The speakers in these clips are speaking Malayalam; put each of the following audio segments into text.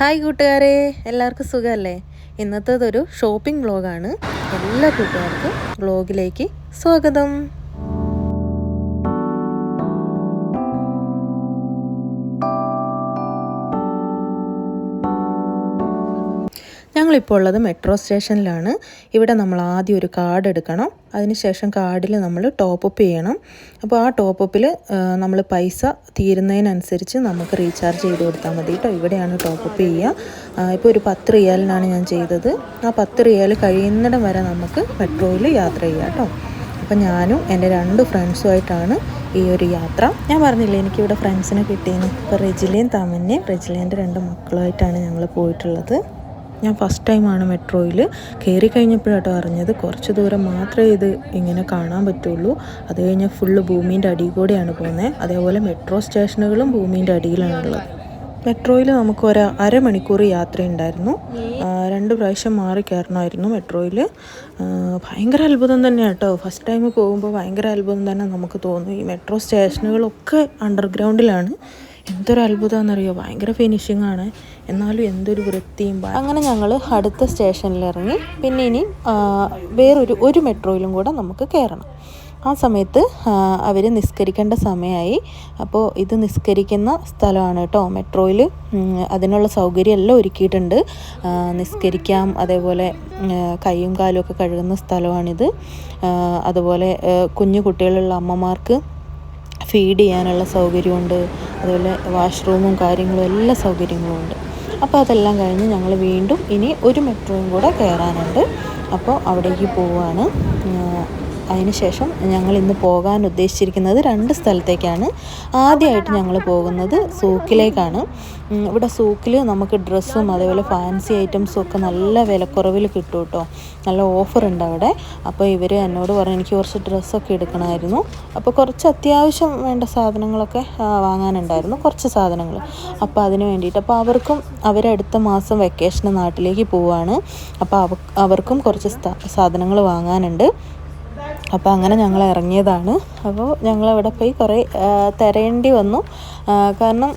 ഹായ് കൂട്ടുകാരെ എല്ലാവർക്കും സുഖമല്ലേ? ഇന്നത്തേതൊരു ഷോപ്പിംഗ് വ്ളോഗാണ് എല്ലാ കൂട്ടുകാർക്കും വ്ളോഗിലേക്ക് സ്വാഗതം. ഞങ്ങളിപ്പോൾ ഉള്ളത് മെട്രോ സ്റ്റേഷനിലാണ്. ഇവിടെ നമ്മൾ ആദ്യം ഒരു കാർഡ് എടുക്കണം. അതിനുശേഷം കാർഡിൽ നമ്മൾ ടോപ്പ് അപ്പ് ചെയ്യണം. അപ്പോൾ ആ ടോപ്പ് അപ്പിൽ നമ്മൾ പൈസ തീരുന്നതിനനുസരിച്ച് നമുക്ക് റീചാർജ് ചെയ്ത് കൊടുത്താൽ മതി കേട്ടോ. ഇവിടെയാണ് ടോപ്പ് അപ്പ് ചെയ്യുക. ഇപ്പോൾ ഒരു പത്ത് റിയാലിനാണ് ഞാൻ ചെയ്തത്. ആ പത്ത് റിയാൽ കഴിയുന്നിടം വരെ നമുക്ക് മെട്രോയിൽ യാത്ര ചെയ്യാം കേട്ടോ. അപ്പോൾ ഞാനും എന്റെ രണ്ട് ഫ്രണ്ട്സുമായിട്ടാണ് ഈ ഒരു യാത്ര. ഞാൻ പറഞ്ഞില്ലേ എനിക്കിവിടെ ഫ്രണ്ട്സിനെ കിട്ടിയെന്ന്. ഇപ്പോൾ റെജിലയും തമന്നയും റെജിലേന്റെ രണ്ട് മക്കളുമായിട്ടാണ് ഞങ്ങൾ പോയിട്ടുള്ളത്. ഞാൻ ഫസ്റ്റ് ടൈമാണ് മെട്രോയിൽ കയറി കഴിഞ്ഞപ്പോഴാട്ടോ അറിഞ്ഞത്. കുറച്ച് ദൂരം മാത്രമേ ഇത് ഇങ്ങനെ കാണാൻ പറ്റുള്ളൂ. അത് കഴിഞ്ഞാൽ ഫുള്ള് ഭൂമീന്റെ അടിയിൽ കൂടെയാണ് പോകുന്നത് അതേപോലെ മെട്രോ സ്റ്റേഷനുകളും ഭൂമീന്റെ അടിയിലാണുള്ളത്. മെട്രോയിൽ നമുക്ക് ഒരു അരമണിക്കൂർ യാത്രയുണ്ടായിരുന്നു രണ്ട് പ്രാവശ്യം മാറി കയറണമായിരുന്നു മെട്രോയിൽ ഭയങ്കര അത്ഭുതം തന്നെയാണ് കേട്ടോ ഫസ്റ്റ് ടൈം പോകുമ്പോൾ ഭയങ്കര അത്ഭുതം തന്നെ നമുക്ക് തോന്നും. ഈ മെട്രോ സ്റ്റേഷനുകളൊക്കെ അണ്ടർഗ്രൗണ്ടിലാണ് എന്തൊരു അത്ഭുതമാണെന്നറിയോ? ഭയങ്കര ഫിനിഷിംഗ് ആണ്. എന്നാലും എന്തൊരു വൃത്തിയും അങ്ങനെ ഞങ്ങൾ അടുത്ത സ്റ്റേഷനിൽ ഇറങ്ങി. പിന്നെ ഇനി വേറൊരു ഒരു മെട്രോയിലും കൂടെ നമുക്ക് കയറണം ആ സമയത്ത് അവർ നിസ്കരിക്കേണ്ട സമയമായി. അപ്പോൾ ഇത് നിസ്കരിക്കുന്ന സ്ഥലമാണ് കേട്ടോ. മെട്രോയിൽ അതിനുള്ള സൗകര്യമെല്ലാം ഒരുക്കിയിട്ടുണ്ട്. നിസ്കരിക്കാം അതേപോലെ കൈയും കാലും ഒക്കെ കഴുകുന്ന സ്ഥലമാണിത്. അതുപോലെ കുഞ്ഞു കുട്ടികളുള്ള അമ്മമാർക്ക് ഫീഡ് ചെയ്യാനുള്ള സൗകര്യമുണ്ട്. അതുപോലെ വാഷ്റൂമും കാര്യങ്ങളും എല്ലാ സൗകര്യങ്ങളും ഉണ്ട്. അപ്പോൾ അതെല്ലാം കഴിഞ്ഞ് ഞങ്ങൾ വീണ്ടും ഇനി ഒരു മെട്രോയും കൂടെ കയറാനുണ്ട്. അപ്പോൾ അവിടേക്ക് പോവുകയാണ് അതിനുശേഷം ഞങ്ങൾ ഇന്ന് പോകാൻ ഉദ്ദേശിച്ചിരിക്കുന്നത് രണ്ട് സ്ഥലത്തേക്കാണ്. ആദ്യമായിട്ട് ഞങ്ങൾ പോകുന്നത് സൂക്കിലേക്കാണ്. ഇവിടെ സൂക്കിൽ നമുക്ക് ഡ്രസ്സും അതേപോലെ ഫാൻസി ഐറ്റംസും ഒക്കെ നല്ല വിലക്കുറവിൽ കിട്ടും കേട്ടോ. നല്ല ഓഫർ ഉണ്ട് അവിടെ. അപ്പോൾ ഇവർ എന്നോട് പറഞ്ഞു എനിക്ക് കുറച്ച് ഡ്രസ്സൊക്കെ എടുക്കണമായിരുന്നു. അപ്പോൾ കുറച്ച് അത്യാവശ്യം വേണ്ട സാധനങ്ങളൊക്കെ വാങ്ങാനുണ്ടായിരുന്നു കുറച്ച് സാധനങ്ങൾ. അപ്പോൾ അതിന് വേണ്ടിയിട്ട് അപ്പോൾ അവർക്കും അവരടുത്ത മാസം വെക്കേഷന് നാട്ടിലേക്ക് പോവാണ്. അപ്പോൾ അവർക്കും കുറച്ച് സാധനങ്ങൾ വാങ്ങാനുണ്ട്. അപ്പോൾ അങ്ങനെ ഞങ്ങൾ ഇറങ്ങിയതാണ്. അപ്പോൾ ഞങ്ങൾ അവിടെ പോയി കുറേ തിരയേണ്ടി വന്നു. കാരണം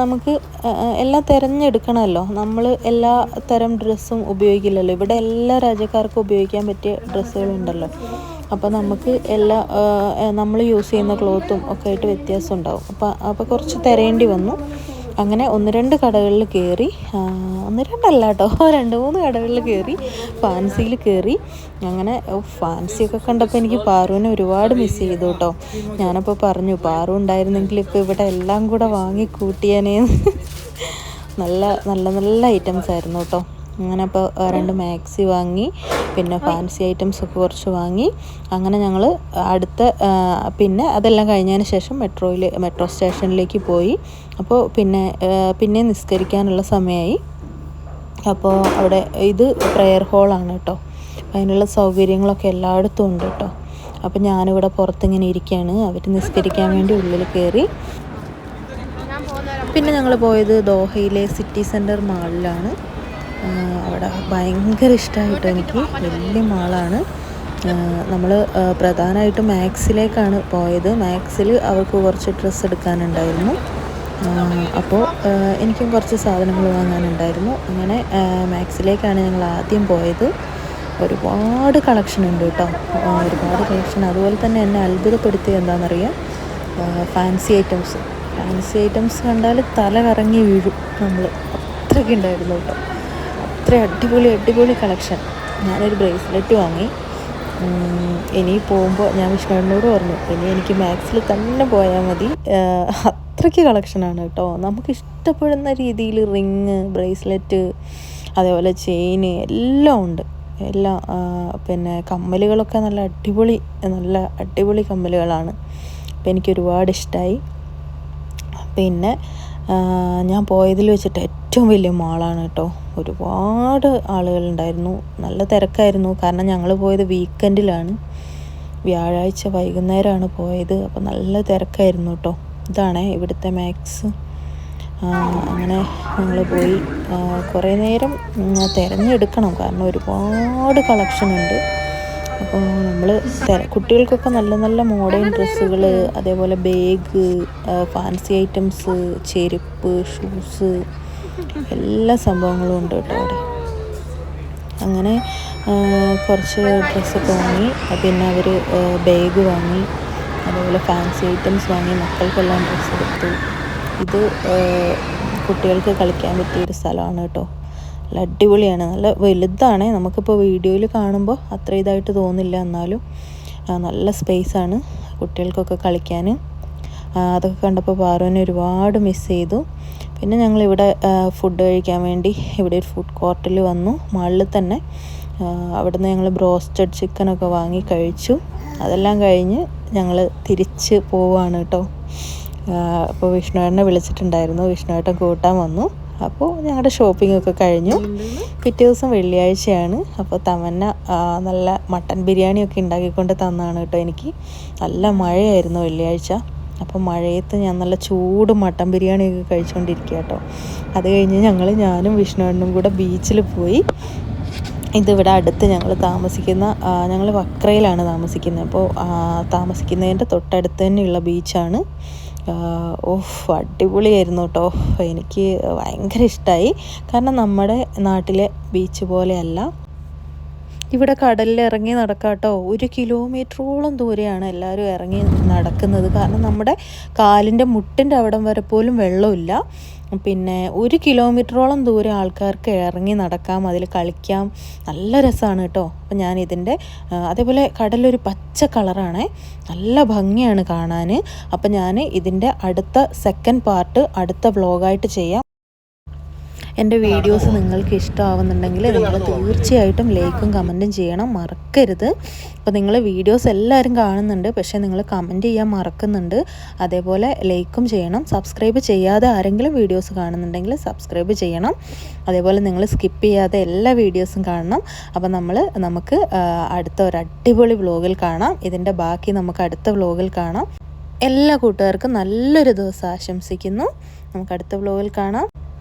നമുക്ക് എല്ലാം തിരഞ്ഞെടുക്കണമല്ലോ. നമ്മൾ എല്ലാ തരം ഡ്രസ്സും ഉപയോഗിക്കില്ലല്ലോ. ഇവിടെ എല്ലാ രാജ്യക്കാർക്കും ഉപയോഗിക്കാൻ പറ്റിയ ഡ്രസ്സുകളുണ്ടല്ലോ. അപ്പോൾ നമുക്ക് എല്ലാ നമ്മൾ യൂസ് ചെയ്യുന്ന ക്ലോത്തും ഒക്കെ ആയിട്ട് വ്യത്യാസം ഉണ്ടാവും. അപ്പോൾ അപ്പോൾ കുറച്ച് തിരയേണ്ടി വന്നു. അങ്ങനെ ഒന്ന് രണ്ട് കടകളിൽ കയറി ഒന്ന് രണ്ടല്ല കേട്ടോ രണ്ട് മൂന്ന് കടകളിൽ കയറി ഫാൻസിയിൽ കയറി. അങ്ങനെ ഫാൻസിയൊക്കെ കണ്ടപ്പോൾ എനിക്ക് പാറുവിനെ ഒരുപാട് മിസ് ചെയ്തു കേട്ടോ. ഞാനപ്പോൾ പറഞ്ഞു പാറു ഉണ്ടായിരുന്നെങ്കിൽ ഇപ്പോൾ ഇവിടെ എല്ലാം കൂടെ വാങ്ങി കൂട്ടിയാനേ നല്ല നല്ല നല്ല ഐറ്റംസ് ആയിരുന്നു കേട്ടോ. അങ്ങനെ അപ്പോൾ രണ്ട് മാക്സി വാങ്ങി. പിന്നെ ഫാൻസി ഐറ്റംസ് ഒക്കെ കുറച്ച് വാങ്ങി. അങ്ങനെ ഞങ്ങൾ അടുത്ത പിന്നെ അതെല്ലാം കഴിഞ്ഞതിന് ശേഷം മെട്രോയിൽ മെട്രോ സ്റ്റേഷനിലേക്ക് പോയി. അപ്പോൾ പിന്നെ പിന്നെ നിസ്കരിക്കാനുള്ള സമയമായി അപ്പോൾ അവിടെ ഇത് പ്രെയർ ഹോളാണ് കേട്ടോ അതിനുള്ള സൗകര്യങ്ങളൊക്കെ എല്ലായിടത്തും ഉണ്ട് കേട്ടോ അപ്പം ഞാനിവിടെ പുറത്തിങ്ങനെ ഇരിക്കുകയാണ് അവർ നിസ്കരിക്കാൻ വേണ്ടി ഉള്ളിൽ കയറി പിന്നെ ഞങ്ങൾ പോയത് ദോഹയിലെ സിറ്റി സെന്റർ മാളിലാണ് അവിടെ ഭയങ്കര ഇഷ്ടമായിട്ട് എനിക്ക്. വലിയ മാളാണ്. നമ്മൾ പ്രധാനമായിട്ടും മാക്സിലേക്കാണ് പോയത്. മാക്സിൽ അവർക്ക് കുറച്ച് ഡ്രസ്സ് എടുക്കാനുണ്ടായിരുന്നു. അപ്പോൾ എനിക്കും കുറച്ച് സാധനങ്ങൾ വാങ്ങാനുണ്ടായിരുന്നു. അങ്ങനെ മാക്സിലേക്കാണ് ഞങ്ങൾ ആദ്യം പോയത്. ഒരുപാട് കളക്ഷൻ ഉണ്ട് കേട്ടോ. ഒരുപാട് കളക്ഷൻ. അതുപോലെ തന്നെ എന്നെ അത്ഭുതപ്പെടുത്തിയത് എന്താണെന്നറിയാം? Fancy items. ഫാൻസി ഐറ്റംസ് കണ്ടാൽ തല കറങ്ങി വീഴും നമ്മൾ അത്രയ്ക്ക് ഉണ്ടായിരുന്നു കേട്ടോ. അത്ര അടിപൊളി അടിപൊളി കളക്ഷൻ ഞാനൊരു ബ്രേസ്ലെറ്റ് വാങ്ങി. ഇനി പോകുമ്പോൾ ഞാൻ വിഷ്ണുവിനോട് പറഞ്ഞു ഇനി എനിക്ക് മാക്സിൽ തന്നെ പോയാൽ മതി. അത്രയ്ക്ക് കളക്ഷനാണ് കേട്ടോ. നമുക്ക് ഇഷ്ടപ്പെടുന്ന രീതിയിൽ റിങ് ബ്രേസ്ലെറ്റ് അതേപോലെ ചെയിന് എല്ലാം ഉണ്ട്. എല്ലാം പിന്നെ കമ്മലുകളൊക്കെ നല്ല അടിപൊളി നല്ല അടിപൊളി കമ്മലുകളാണ്. അപ്പോൾ എനിക്ക് ഒരുപാട് ഇഷ്ടമായി പിന്നെ ഞാൻ പോയതിൽ വെച്ചിട്ട് ഏറ്റവും വലിയ മാളാണ് കേട്ടോ. ഒരുപാട് ആളുകളുണ്ടായിരുന്നു. നല്ല തിരക്കായിരുന്നു. കാരണം ഞങ്ങൾ പോയത് വീക്കെൻഡിലാണ് വ്യാഴാഴ്ച വൈകുന്നേരമാണ് പോയത്. അപ്പോൾ നല്ല തിരക്കായിരുന്നു കേട്ടോ. ഇതാണ് ഇവിടുത്തെ മാക്സ് അങ്ങനെ ഞങ്ങൾ പോയി. കുറേ നേരം തിരഞ്ഞെടുക്കണം. കാരണം ഒരുപാട് കളക്ഷൻ ഉണ്ട്. അപ്പോൾ നമ്മൾ കുട്ടികൾക്കൊക്കെ നല്ല നല്ല മോഡേൺ ഡ്രസ്സുകൾ അതേപോലെ ബാഗ് ഫാൻസി ഐറ്റംസ് ചെരുപ്പ് ഷൂസ് എല്ലാ സംഭവങ്ങളും ഉണ്ട് കേട്ടോ അവിടെ. അങ്ങനെ കുറച്ച് ഡ്രസ്സൊക്കെ വാങ്ങി പിന്നെ അവർ ബാഗ് വാങ്ങി അതുപോലെ ഫാൻസി ഐറ്റംസ് വാങ്ങി മക്കൾക്കെല്ലാം ഡ്രസ്സ് എടുത്തു. ഇത് കുട്ടികൾക്ക് കളിക്കാൻ പറ്റിയൊരു സ്ഥലമാണ് കേട്ടോ. നല്ല അടിപൊളിയാണ്. നല്ല വലുതാണ്. നമുക്കിപ്പോൾ വീഡിയോയിൽ കാണുമ്പോൾ അത്ര ഇതായിട്ട് തോന്നില്ല എന്നാലും നല്ല സ്പേസാണ് കുട്ടികൾക്കൊക്കെ കളിക്കാൻ അതൊക്കെ കണ്ടപ്പോൾ പാറുവിനെ ഒരുപാട് മിസ് ചെയ്തു. പിന്നെ ഞങ്ങളിവിടെ ഫുഡ് കഴിക്കാൻ വേണ്ടി ഇവിടെ ഒരു ഫുഡ് കോർട്ടിൽ വന്നു. മാളിൽ തന്നെ അവിടുന്ന് ഞങ്ങൾ ബ്രോസ്റ്റഡ് ചിക്കനൊക്കെ വാങ്ങി കഴിച്ചു. അതെല്ലാം കഴിഞ്ഞ് ഞങ്ങൾ തിരിച്ച് പോവാണ് കേട്ടോ അപ്പോൾ വിഷ്ണുവേട്ടനെ വിളിച്ചിട്ടുണ്ടായിരുന്നു. വിഷ്ണുവേട്ടൻ കൂട്ടാൻ വന്നു. അപ്പോൾ ഞങ്ങളുടെ ഷോപ്പിംഗ് ഒക്കെ കഴിഞ്ഞു. പിറ്റേ ദിവസം വെള്ളിയാഴ്ചയാണ്. അപ്പോൾ തമന്ന നല്ല മട്ടൻ ബിരിയാണിയൊക്കെ ഉണ്ടാക്കിക്കൊണ്ട് തന്നാണ് കേട്ടോ എനിക്ക്. നല്ല മഴയായിരുന്നു വെള്ളിയാഴ്ച. അപ്പോൾ മഴയത്ത് ഞാൻ നല്ല ചൂട് മട്ടൻ ബിരിയാണിയൊക്കെ കഴിച്ചുകൊണ്ടിരിക്കുക കേട്ടോ. അത് കഴിഞ്ഞ് ഞങ്ങൾ ഞാനും വിഷ്ണുവണ്ണും കൂടെ ബീച്ചിൽ പോയി. ഇതിവിടെ അടുത്ത് ഞങ്ങൾ താമസിക്കുന്ന ഞങ്ങൾ വക്രയിലാണ് താമസിക്കുന്നത്. അപ്പോൾ താമസിക്കുന്നതിന്റെ തൊട്ടടുത്ത് തന്നെയുള്ള ബീച്ചാണ്. ഓഫ് അടിപൊളിയായിരുന്നു കേട്ടോ. എനിക്ക് ഭയങ്കര ഇഷ്ടമായി കാരണം നമ്മുടെ നാട്ടിലെ ബീച്ച് പോലെയല്ല. ഇവിടെ കടലിൽ ഇറങ്ങി നടക്കാം കേട്ടോ ഒരു കിലോമീറ്ററോളം ദൂരെയാണ് എല്ലാവരും ഇറങ്ങി നടക്കുന്നത്. കാരണം നമ്മുടെ കാലിന്റെ മുട്ടിന്റെ അവിടം വരെ പോലും വെള്ളമില്ല. പിന്നെ ഒരു കിലോമീറ്ററോളം ദൂരെ ആൾക്കാർക്ക് ഇറങ്ങി നടക്കാം അതിൽ കളിക്കാം. നല്ല രസമാണ് കേട്ടോ അപ്പം ഞാൻ ഇതിന്റെ അതേപോലെ കടലൊരു പച്ച കളറാണ്. നല്ല ഭംഗിയാണ് കാണാൻ. അപ്പം ഞാൻ ഇതിന്റെ അടുത്ത സെക്കൻഡ് പാർട്ട് അടുത്ത വ്ളോഗായിട്ട് ചെയ്യാം. എന്റെ വീഡിയോസ് നിങ്ങൾക്ക് ഇഷ്ടമാവുന്നുണ്ടെങ്കിൽ നിങ്ങൾ തീർച്ചയായിട്ടും ലൈക്കും കമന്റും ചെയ്യണം. മറക്കരുത്. അപ്പോൾ നിങ്ങൾ വീഡിയോസ് എല്ലാവരും കാണുന്നുണ്ട്. പക്ഷേ നിങ്ങൾ കമന്റ് ചെയ്യാൻ മറക്കുന്നുണ്ട്. അതേപോലെ ലൈക്കും ചെയ്യണം. സബ്സ്ക്രൈബ് ചെയ്യാതെ ആരെങ്കിലും വീഡിയോസ് കാണുന്നുണ്ടെങ്കിൽ സബ്സ്ക്രൈബ് ചെയ്യണം. അതേപോലെ നിങ്ങൾ സ്കിപ്പ് ചെയ്യാതെ എല്ലാ വീഡിയോസും കാണണം. അപ്പോൾ നമ്മൾ നമുക്ക് അടുത്ത ഒരു അടിപൊളി വ്ലോഗിൽ കാണാം. ഇതിന്റെ ബാക്കി നമുക്ക് അടുത്ത വ്ലോഗിൽ കാണാം. എല്ലാ കൂട്ടുകാർക്കും നല്ലൊരു ദിവസം ആശംസിക്കുന്നു. നമുക്ക് അടുത്ത വ്ലോഗിൽ കാണാം.